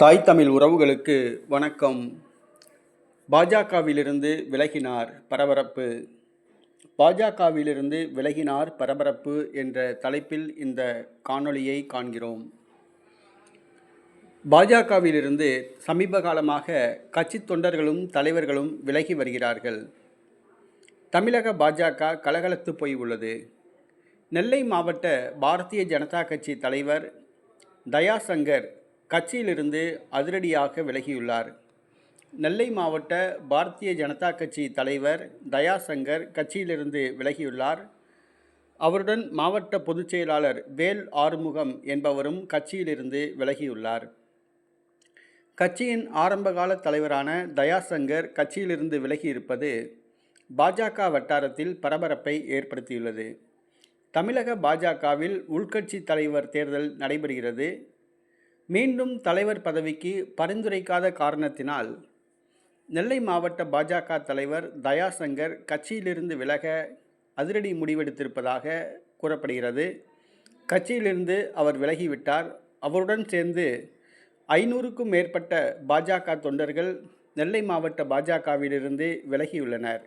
தாய் தமிழ் உறவுகளுக்கு வணக்கம். பாஜகவிலிருந்து விலகினார் பரபரப்பு. பாஜகவிலிருந்து விலகினார் பரபரப்பு என்ற தலைப்பில் இந்த காணொளியை காண்கிறோம். பாஜகவிலிருந்து சமீப காலமாக கட்சி தொண்டர்களும் தலைவர்களும் விலகி வருகிறார்கள். தமிழக பாஜக கலகலத்து போய் உள்ளது. நெல்லை மாவட்ட பாரதிய ஜனதா கட்சி தலைவர் தயாசங்கர் கட்சியிலிருந்து அதிரடியாக விலகியுள்ளார். நெல்லை மாவட்ட பாரதிய ஜனதா கட்சி தலைவர் தயாசங்கர் கட்சியிலிருந்து விலகியுள்ளார். அவருடன் மாவட்ட பொதுச் செயலாளர் வேல் ஆறுமுகம் என்பவரும் கட்சியிலிருந்து விலகியுள்ளார். கட்சியின் ஆரம்பகால தலைவரான தயாசங்கர் கட்சியிலிருந்து விலகியிருப்பது பாஜக வட்டாரத்தில் பரபரப்பை ஏற்படுத்தியுள்ளது. தமிழக பாஜகவில் உள்கட்சி தலைவர் தேர்தல் நடைபெறுகிறது. மீண்டும் தலைவர் பதவிக்கு பரிந்துரைக்காத காரணத்தினால் நெல்லை மாவட்ட பாஜக தலைவர் தயாசங்கர் கட்சியிலிருந்து விலக அதிரடி முடிவெடுத்திருப்பதாக கூறப்படுகிறது. கட்சியிலிருந்து அவர் விலகிவிட்டார். அவருடன் சேர்ந்து ஐநூறுக்கும் மேற்பட்ட பாஜக தொண்டர்கள் நெல்லை மாவட்ட பாஜகவிலிருந்து விலகியுள்ளனர்.